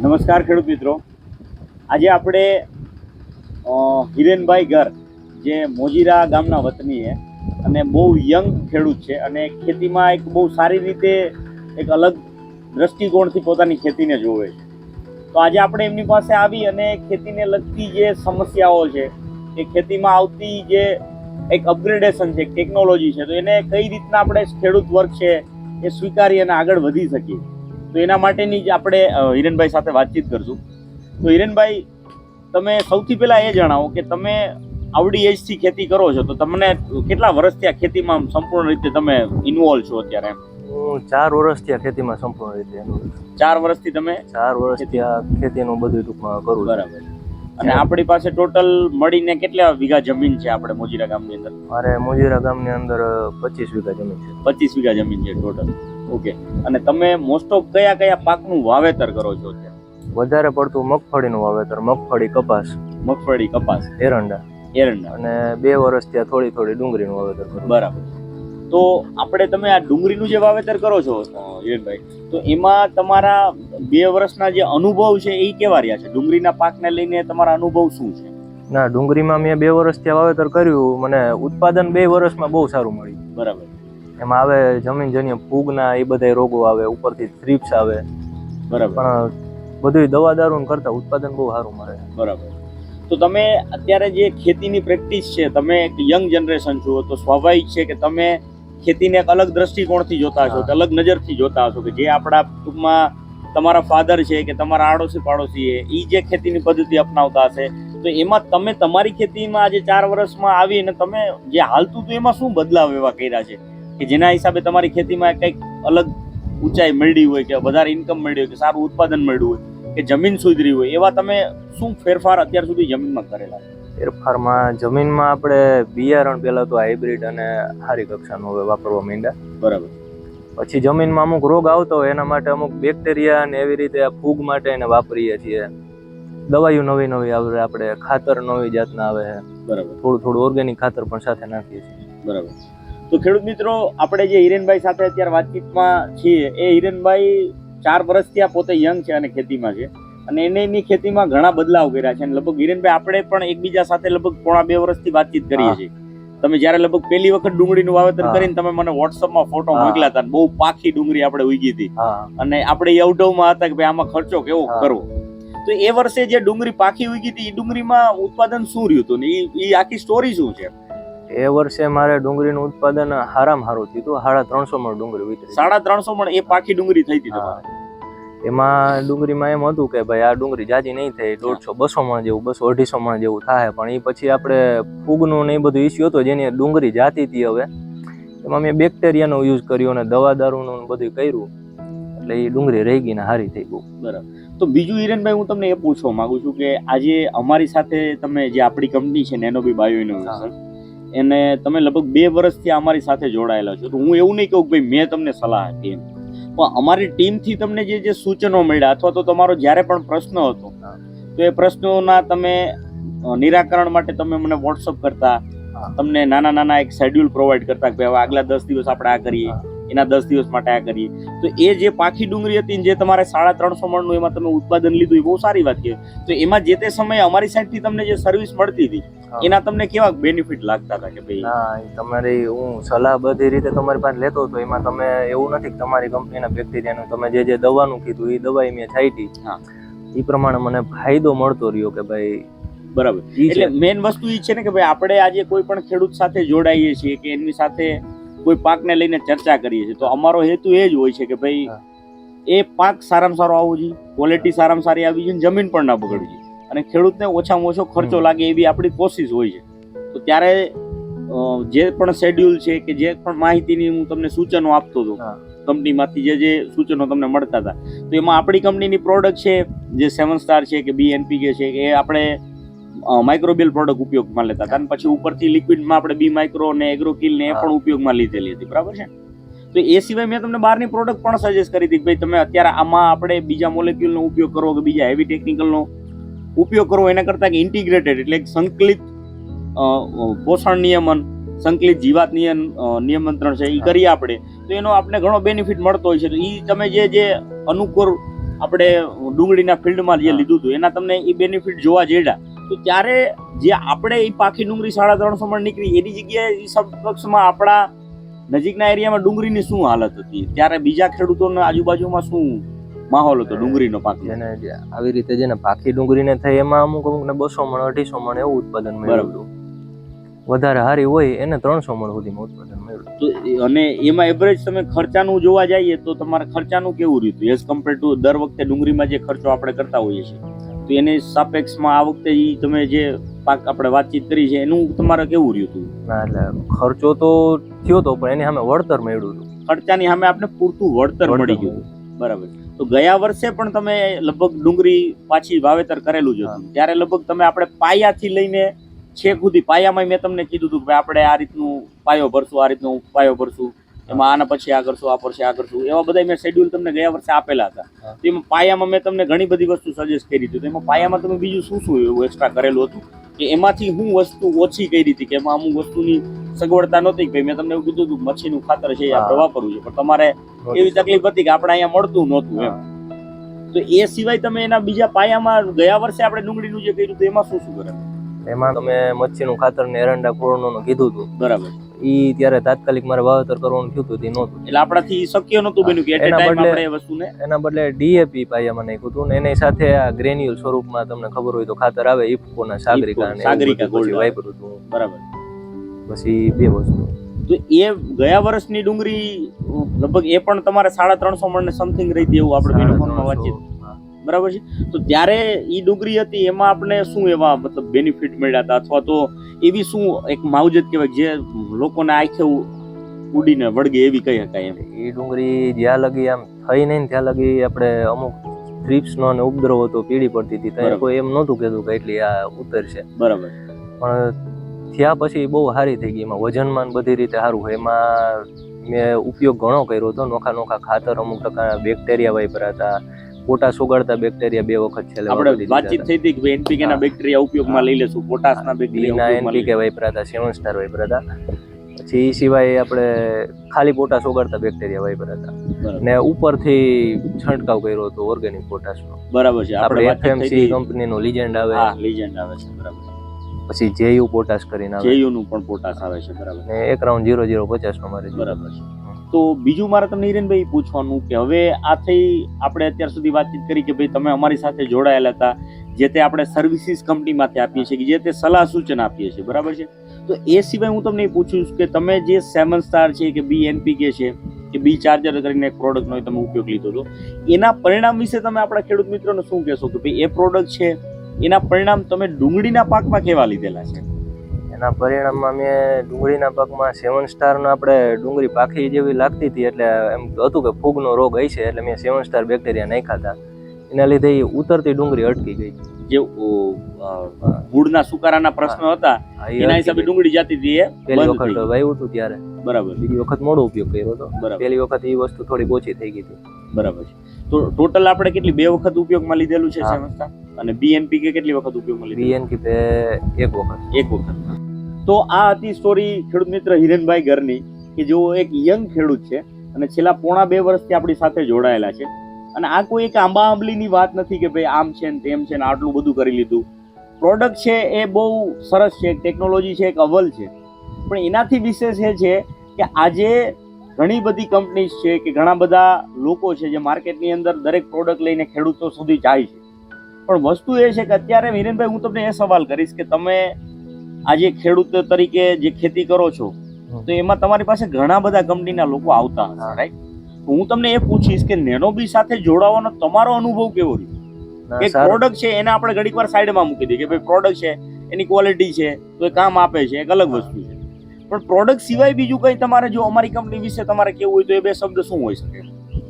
નમસ્કાર ખેડૂત મિત્રો. આજે આપણે હિરેનભાઈ ગર, જે મોજીરા ગામના વતની છે અને બહુ યંગ ખેડૂત છે અને ખેતીમાં એક બહુ સારી રીતે એક અલગ દ્રષ્ટિકોણથી પોતાની ખેતીને જોવે છે. તો આજે આપણે એમની પાસે આવી અને ખેતીને લગતી જે સમસ્યાઓ છે, એ ખેતીમાં આવતી જે એક અપગ્રેડેશન છે ટેકનોલોજી છે, તો એને કઈ રીતના આપણે ખેડૂત વર્ગ છે, એ સ્વીકારી અને આગળ વધી શકીએ? તો એના માટેની જ આપણે હિરેનભાઈ સાથે વાતચીત કરશું. તો હિરેનભાઈ તમે સૌથી પહેલાં એ જણાવો કે તમે આવડી એજથી ખેતી કરો છો તો તમને કેટલા વર્ષથી આ ખેતીમાં સંપૂર્ણ રીતે તમે ઇન્વોલ્વ છો અત્યારે એમ? હું ચાર વર્ષથી આ ખેતીમાં સંપૂર્ણ રીતે ચાર વર્ષથી તમે ચાર વર્ષથી આ ખેતીનું બધું ટૂંકમાં કરું બરાબર. અને આપણી પાસે ટોટલ મળીને કેટલા વીઘા જમીન છે આપણે મોજીરા ગામની અંદર? મારે મોજીરા ગામની અંદર પચીસ વીઘા જમીન છે. પચીસ વીઘા જમીન છે ટોટલ. ઓકે. અને તમે મોસ્ટ ઓફ કયા કયા પાકનું વાવેતર કરો છો વધારે પડતું મગફળીનું વાવેતર મગફળી કપાસ. મગફળી કપાસ. એરંડા. એરંડા. અને બે વર્ષથી ત્યાં થોડી થોડી ડુંગળીનું વાવેતર કરું. બરાબર. તો આપણે તમે આ ડુંગળીનું જે વાવેતર કરો છો હિરેનભાઈ તો એમાં તમારા બે વર્ષના જે અનુભવ છે એ કેવા રહ્યા છે? ડુંગળીના પાકને લઈને તમારા અનુભવ શું છે? ના ડુંગળીમાં મેં બે વર્ષથી ત્યાં વાવેતર કર્યું. મને ઉત્પાદન બે વર્ષમાં બહુ સારું મળ્યું. બરાબર. એમાં આવે જમીનજન્ય ફૂગના એ બધા રોગો આવે ઉપરથી થ્રીપ્સ આવે. બરાબર. પણ બધું દવા દારૂ કરતા ઉત્પાદન બહુ સારું મળે. બરાબર. તો તમે અત્યારે જે ખેતીની પ્રેક્ટિસ છે તમે એક યંગ જનરેશન છો તો સ્વાભાવિક છે કે તમે ખેતીને એક અલગ દ્રષ્ટિકોણથી જોતા હશો કે અલગ નજરથી જોતા હશો કે જે આપણા ટૂંકમાં તમારા ફાધર છે કે તમારા આડોશી પાડોશી છે એ જે ખેતીની પદ્ધતિ અપનાવતા હશે તો એમાં તમે તમારી ખેતીમાં આજે ચાર વર્ષમાં આવીને તમે જે હાલતું હતું એમાં શું બદલાવ એવા કર્યા છે? કે જેના હિસાબે તમારી ખેતીમાં કંઈક અલગ ઊંચાઈ મળી હોય કે વધારે ઇન્કમ મળી હોય કે સારું ઉત્પાદન મળ્યું હોય કે જમીન સુધરી હોય એવા તમે શું ફેરફાર અત્યાર સુધી જમીનમાં કરેલા? ફેરફારમાં જમીનમાં આપણે બિયારણ પહેલાં તો હાઇબ્રિડ અને સારી કક્ષાનું હવે વાપરવા માંડ્યા. બરાબર. પછી જમીનમાં અમુક રોગ આવતો હોય એના માટે અમુક બેક્ટેરિયા અને એવી રીતે ફૂગ માટે એને વાપરીએ છીએ. દવાઈઓ નવી નવી આવે આપણે ખાતર નવી જાતના આવે. છે બરાબર. થોડું થોડું ઓર્ગેનિક ખાતર પણ સાથે નાખીએ છીએ. બરાબર. તો ખેડૂત મિત્રો આપણે જે હિરેનભાઈ સાથે અત્યારે વાતચીતમાં છીએ એ હિરેનભાઈ ચાર વર્ષથી આ પોતે યંગ છે અને ખેતીમાં છે. અને એને એની ખેતીમાં ઘણા બદલાવ કર્યા છે. અને લગભગ હિરેનભાઈ આપણે પણ એકબીજા સાથે લગભગ પોણા બે વર્ષથી વાતચીત કરીએ છીએ. તમે જ્યારે લગભગ પહેલી વખત ડુંગળીનું વાવેતર. કરીને તમે મને વોટ્સઅપમાં ફોટો મોકલા હતા બહુ પાખી ડુંગળી આપણે ઉગી હતી. અને આપણે અવઢવમાં હતા કે ભાઈ આમાં ખર્ચો કેવો. કરવો. તો એ વર્ષે જે ડુંગળી પાખી ઉગી હતી એ ડુંગળીમાં ઉત્પાદન શું રહ્યું હતું? ને એ આખી સ્ટોરી શું છે? એ વર્ષે મારે ડુંગળીનું ઉત્પાદન હારામાં હારું થયું હતું. સાડા ત્રણસો મણ ડુંગળી વિતરી સાડા ત્રણસો મણ એ પાકી ડુંગળી થઈ હતી તમારે? એમાં ડુંગળીમાં એમ હતું કે ભાઈ આ ડુંગળી જાજી નહીં થાય દોઢસો બસો મણ જેવું બસો અઢીસો મણ જેવું થાય. પણ એ પછી આપણે ફૂગનું ને એ બધું ઇસ્યુ હતો જેની ડુંગળી જાતી હતી હવે. એમાં મેં બેક્ટેરિયાનો યુઝ કર્યો અને દવા દારૂનું ને બધું કર્યું. એટલે એ ડુંગળી રહી ગઈ ને હારી થઈ બહુ તો બીજું હિરેનભાઈ હું તમને એ પૂછવા માંગુ છું કે આજે અમારી સાથે તમે જે આપણી કંપની છે નેનો બી બાયો ઇનોવેશન એને તમે લગભગ બે વર્ષથી અમારી સાથે જોડાયેલા છો. તો હું એવું નહીં કહું કે ભાઈ મેં તમને સલાહ આપી એમ. પણ અમારી ટીમથી તમને જે જે સૂચનો મળ્યા અથવા તો તમારો જ્યારે પણ પ્રશ્ન હતો તો એ પ્રશ્નોના તમે નિરાકરણ માટે તમે મને વોટ્સઅપ કરતા તમને નાના નાના એક શેડ્યુલ પ્રોવાઈડ કરતા કે ભાઈ હવે આગલા દસ દિવસ આપણે આ કરીએ. એના દસ દિવસ માટે આ કરીએ. તો એ જે પાખી ડુંગળી હતી જે તમારે સાડા ત્રણસો મણનું એમાં તમે ઉત્પાદન લીધું એ બહુ સારી વાત છે તો એમાં જે તે સમયે અમારી સાઈડથી તમને જે સર્વિસ મળતી હતી એના તમને કેવા બેનિફિટ લાગતા હતા કે ભાઈ? ના તમારી હું સલાહ બધી રીતે તમારી પાસે લેતો હતો. એમાં તમે એવું નથી કે તમારી કંપનીના બેક્ટેરિયાનું તમે જે જે દવાનું કીધું એ દવા મેં છાંટી. હા. એ પ્રમાણે મને ફાયદો મળતો રહ્યો કે ભાઈ બરાબર. એટલે મેઇન વસ્તુ એ છે ને કે ભાઈ આપણે આજે કોઈ પણ ખેડૂત સાથે જોડાઈએ છીએ કે એમની સાથે કોઈ પાકને લઈને ચર્ચા કરીએ છીએ. તો અમારો હેતુ એ જ હોય છે કે ભાઈ એ પાક સારામાં સારો આવવો જોઈએ ક્વોલિટી સારામાં સારી આવી જોઈએ જમીન પણ ના બગડવી જોઈએ. અને ખેડૂતને ઓછામાં ઓછો ખર્ચો લાગે એવી આપણી કોશિશ હોય છે. તો ત્યારે જે પણ શેડ્યુલ છે કે જે પણ માહિતીની હું તમને સૂચનો આપતો હતો કંપનીમાંથી જે જે સૂચનો તમને મળતા હતા તો એમાં આપણી કંપનીની પ્રોડક્ટ છે જે સેવન સ્ટાર છે કે બી એનપીકે છે કે એ આપણે માઇક્રોબિયલ પ્રોડક્ટ ઉપયોગમાં લેતા હતા અને પછી ઉપરથી લિક્વિડમાં આપણે બી માઇક્રો ને એગ્રોકિલ ને એ પણ ઉપયોગમાં લીધેલી હતી. બરાબર છે? તો એ સિવાય મેં તમને બહારની પ્રોડક્ટ પણ સજેસ્ટ કરી હતી કે ભાઈ તમે અત્યારે આમાં આપણે બીજા મોલેક્યુલનો ઉપયોગ કરો કે બીજા હેવી ટેકનિકલનો ઉપયોગ કરવો એના કરતાં કે ઇન્ટિગ્રેટેડ એટલે એક સંકલિત પોષણ નિયમન સંકલિત જીવાત નિયમ નિયમંત્રણ છે એ કરીએ આપણે. તો એનો આપણે ઘણો બેનિફિટ મળતો હોય છે. તો એ તમે જે જે અનુકૂળ આપણે ડુંગળીના ફિલ્ડમાં જે લીધું હતું એના તમને એ બેનિફિટ જોવા જડ્યા. તો ત્યારે જે આપણે એ પાખી ડુંગળી સાડા ત્રણસો મણ નીકળી એની જગ્યાએ એ સમકક્ષમાં આપણા નજીકના એરિયામાં ડુંગળીની શું હાલત હતી? ત્યારે બીજા ખેડૂતોના આજુબાજુમાં શું માહોલ હતો ડુંગળીનો પાક જેને આવી રીતે જેને પાખી ડુંગળીને થઈ એમાં અમુક અમુક ને બસો મણ અઢીસો મણ એવું ઉત્પાદન મળ્યું વધારે હારી હોય એને ત્રણસો મણ સુધીમાં ઉત્પાદન મળ્યું તો અને એમાં એવરેજ તમે ખર્ચાનું જોવા જઈએ તો તમારે ખર્ચાનું કેવું રહ્યું એઝ કમ્પેર ટુ દર વખતે ડુંગળીમાં જે ખર્ચો આપણે કરતા હોઈએ છીએ. તો એની સાપેક્ષમાં આ વખતે ઈ તમે જે પાક આપણે વાતચીત કરી છે એનું તમારે કેવું રહ્યું હતું? ના એટલે ખર્ચો તો થયો તો પણ એને સામે વળતર મળ્યું હતું. ખર્ચાની સામે આપણે પૂરતું વળતર મળી ગયું બરાબર. તો ગયા વર્ષે પણ તમે લગભગ ડુંગળી પાછી વાવેતર કરેલું જ હતું. ત્યારે લગભગ તમે આપણે પાયાથી લઈને છેક સુધી પાયામાં મેં તમને કીધું હતું કે આપણે આ રીતનું પાયો ભરશું આ રીતનું પાયો ભરશું. એમાં આના પછી આ કરશું આ પછી આ કરશું. એવા બધા મેં શેડ્યુલ તમને ગયા વર્ષે આપેલા હતા. તો એમાં પાયામાં મેં તમને ઘણી બધી વસ્તુ સજેસ્ટ કરી હતી. તો એમાં પાયામાં તમે બીજું શું શું એવું એક્સ્ટ્રા કરેલું હતું? કે એમાંથી હું વસ્તુ ઓછી કરી હતી કે એમાં અમુક વસ્તુની સગવડતા નહોતી. ભાઈ મેં તમને એવું કીધું હતું મચ્છીનું ખાતર છે આપણે વાપરવું છે. પણ તમારે એવી તકલીફ હતી કે આપણે અહીંયા મળતું નહોતું એમ. તો એ સિવાય તમે એના બીજા પાયામાં ગયા વર્ષે આપણે ડુંગળીનું જે કર્યું હતું એમાં શું શું કરે એમાં તમે મચ્છીનું ખાતર ને એરંડા કોળનું કીધું હતું. બરાબર. ઈ ત્યારે તાત્કાલિક મારે વાવેતર કરવાનું થયું હતું તે નહોતું. એટલે આપણાથી શક્ય નહોતું બન્યું કે એટ એના ટાઈમ બદલે- વસ્તુને એના બદલે ડીએપી પાયા મને કીધું ને એની સાથે આ ગ્રેન્યુલ સ્વરૂપમાં તમને ખબર હોય તો ખાતર આવે ઇફકોના સાગરિકા અને સાગરિકા ગોલ્ડ પછી હતું. બરાબર. પછી બે વસ્તુ. તો એ ગયા વર્ષની ડુંગળી લગભગ એ પણ તમારે સાડા ત્રણસો મણ સમથિંગ રહી હતી એવું આપણે વાતચીત ત્રણસો, બરાબર છે? તો ત્યારે એ ડુંગળી હતી એમાં આપણે શું એવા મતલબ બેનિફિટ મળ્યા હતા? અથવા તો એવી શું એક માવજત કહેવાય જે લોકોને આંખે ઉડીને વળગે એવી કહી શકાય એમ? એ ડુંગળી જ્યાં લગી આમ થઈ નહીં ત્યાં લગી આપણે અમુક થ્રીપ્સનો અને ઉપદ્રવ હતો પીળી પડતી હતી ત્યારે કોઈ એમ નહોતું કહેતું કે એટલી આ ઉતરશે બરાબર. પણ થયા પછી બહુ સારી થઈ ગઈ એમાં વજનમાં બધી રીતે સારું હોય. એમાં મેં ઉપયોગ ઘણો કર્યો હતો નોખા નોખા ખાતર અમુક ટકા બેક્ટેરિયા વાપરા હતા પોટાશ ઉગાડતા બેક્ટેરિયા બે વખત છેલ્લે આપણે વાતચીત થઈ હતી કે એનપીકે ના બેક્ટેરિયા ઉપયોગમાં લઈ લેશું પોટાશના બેક્ટેરિયા એનપીકે વાપર્યા સેવન સ્ટાર વાપર્યા પછી એ સિવાય આપણે ખાલી પોટાશ ઉગાડતા બેક્ટેરિયા વાપર્યા ને ઉપરથી છંટકાવ કર્યો હતો ઓર્ગેનિક પોટાશનો. બરાબર છે. આપણે એફએમસી કંપનીનો લીજેન્ડ આવે. હા લીજેન્ડ આવે છે બરાબર. પછી જેયુ પોટાશ કરીને આવે. જેયુ નું પણ પોટાશ આવે છે બરાબર. ને એક રાઉન્ડ ઝીરો ઝીરો પચાસ નો મારે બરાબર છે. તો બીજું મારે તમને હિરેનભાઈ પૂછવાનું કે હવે આ થઈ આપણે અત્યાર સુધી વાતચીત કરી કે ભાઈ તમે અમારી સાથે જોડાયેલા હતા, જે તે આપણે સર્વિસીસ કંપનીમાંથી આપીએ છીએ કે જે તે સલાહ સૂચન આપીએ છીએ, બરાબર છે? તો એ સિવાય હું તમને એ પૂછું કે તમે જે સેવન સ્ટાર છે કે બી એનપીકે છે, કે બી ચાર્જર કરીને એક પ્રોડક્ટનો તમે ઉપયોગ લીધો છો એના પરિણામ વિશે તમે આપણા ખેડૂત મિત્રોને શું કહેશો કે ભાઈ એ પ્રોડક્ટ છે, એના પરિણામ તમે ડુંગળીના પાકમાં કેવા લીધેલા છે? એના પરિણામમાં મેં ડુંગળીના પાકમાં સેવન સ્ટારનો આપણે ડુંગળી પાખી જેવી લાગતી હતી એટલે એમ હતું કે ફૂગનો રોગ હશે એટલે મેં સેવન સ્ટાર બેક્ટેરિયા નાખ્યા હતા. એના લીધે એ ઉતરતી ડુંગળી અટકી ગઈ. જે મૂળના સુકારાના પ્રશ્નો હતા એના હિસાબે ડુંગળી જાતી હતી એ પહેલી વખત. વાવ્યું હતું ત્યારે. બરાબર. બીજી વખત મોડો ઉપયોગ કર્યો હતો. બરાબર. પહેલી વખત એ વસ્તુ થોડી ઓછી થઈ ગઈ હતી. બરાબર છે. તો ટોટલ આપણે કેટલી બે વખત ઉપયોગમાં લીધેલું છે. સેવન્સા અને બીએનપીકે કેટલી વખત ઉપયોગમાં લીધેલું? બીએનપી એક વખત. એક વખત. તો આ હતી સ્ટોરી ખેડૂત મિત્ર હિરેનભાઈ ઘરની, કે જેઓ એક યંગ ખેડૂત છે અને છેલ્લા પોણા બે વર્ષથી આપણી સાથે જોડાયેલા છે. અને આ કોઈ એક આંબા આંબલીની વાત નથી કે ભાઈ આમ છે ને તેમ છે ને આટલું બધું કરી લીધું. પ્રોડક્ટ છે એ બહુ સરસ છે ટેકનોલોજી છે, એક અવ્વલ છે. પણ એનાથી વિશેષ એ છે કે આજે ઘણી બધી કંપનીઝ છે કે ઘણા બધા લોકો છે જે માર્કેટની અંદર દરેક પ્રોડક્ટ લઈને ખેડૂતો સુધી જાય છે. પણ વસ્તુ એ છે કે અત્યારે વિરેનભાઈ હું તમને એ સવાલ કરીશ કે તમે આજે ખેડૂત તરીકે જે ખેતી કરો છો તો એમાં તમારી પાસે ઘણા બધા કંપનીના લોકો આવતા હશે રાઈટ હું તમને એ પૂછીશ કે નેનોબી સાથે જોડાવાનો તમારો અનુભવ કેવો રહ્યો? એક પ્રોડક્ટ છે એને આપણે ઘડીક વાર સાઈડમાં મૂકી દઈએ કે ભાઈ પ્રોડક્ટ છે એની ક્વોલિટી છે તો એ કામ આપે છે એક અલગ વસ્તુ છે. પણ પ્રોડક્ટ સિવાય બીજું કંઈ તમારે જો અમારી કંપની વિશે તમારે કેવું હોય તો એ બે શબ્દ શું હોઈ શકે?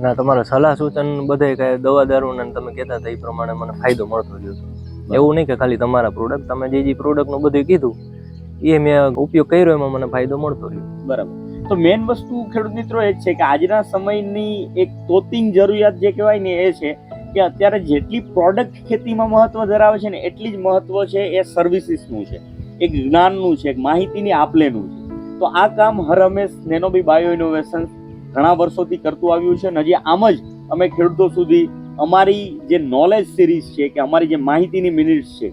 ના તમારા સલાહ સૂચન બધે કઈ દવા દારૂ તમે કહેતા હતા એ પ્રમાણે મને ફાયદો મળતો જ હતો. એવું નહીં કે ખાલી તમારા પ્રોડક્ટ તમે જે જે પ્રોડક્ટનું બધું કીધું એ મેં ઉપયોગ કર્યો એમાં મને ફાયદો મળતો રહ્યો. બરાબર. તો મેઇન વસ્તુ ખેડૂત મિત્રો એ જ છે કે આજના સમયની એક તોતિંગ જરૂરિયાત જે કહેવાય ને એ છે કે અત્યારે જેટલી પ્રોડક્ટ ખેતીમાં મહત્વ ધરાવે છે ને એટલી જ મહત્વ છે એ સર્વિસીસનું છે. એક જ્ઞાનનું છે એક માહિતીની આપલેનું છે. તો આ કામ હર હંમેશ નેનોબી બાયો ઇનોવેશન ઘણા વર્ષોથી કરતું આવ્યું છે અને હજી આમ જ અમે ખેડૂતો સુધી અમારી જે નોલેજ સિરીઝ છે કે અમારી જે માહિતીની મિનિટ્સ છે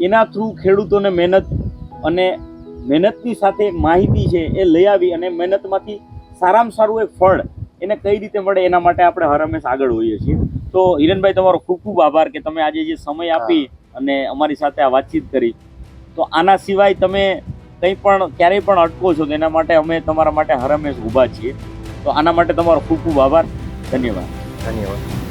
એના થ્રુ ખેડૂતોને મહેનત અને મહેનતની સાથે માહિતી છે એ લઈ આવી અને મહેનતમાંથી સારામાં સારું એક ફળ એને કઈ રીતે મળે એના માટે આપણે હર હંમેશ આગળ હોઈએ છીએ. તો હિરેનભાઈ તમારો ખૂબ ખૂબ આભાર કે તમે આજે જે સમય આપી અને અમારી સાથે આ વાતચીત કરી. તો આના સિવાય તમે કંઈ પણ ક્યારેય પણ અટકો છો તો એના માટે અમે તમારા માટે હર હંમેશ ઊભા છીએ. તો આના માટે તમારો ખૂબ ખૂબ આભાર. ધન્યવાદ. ધન્યવાદ.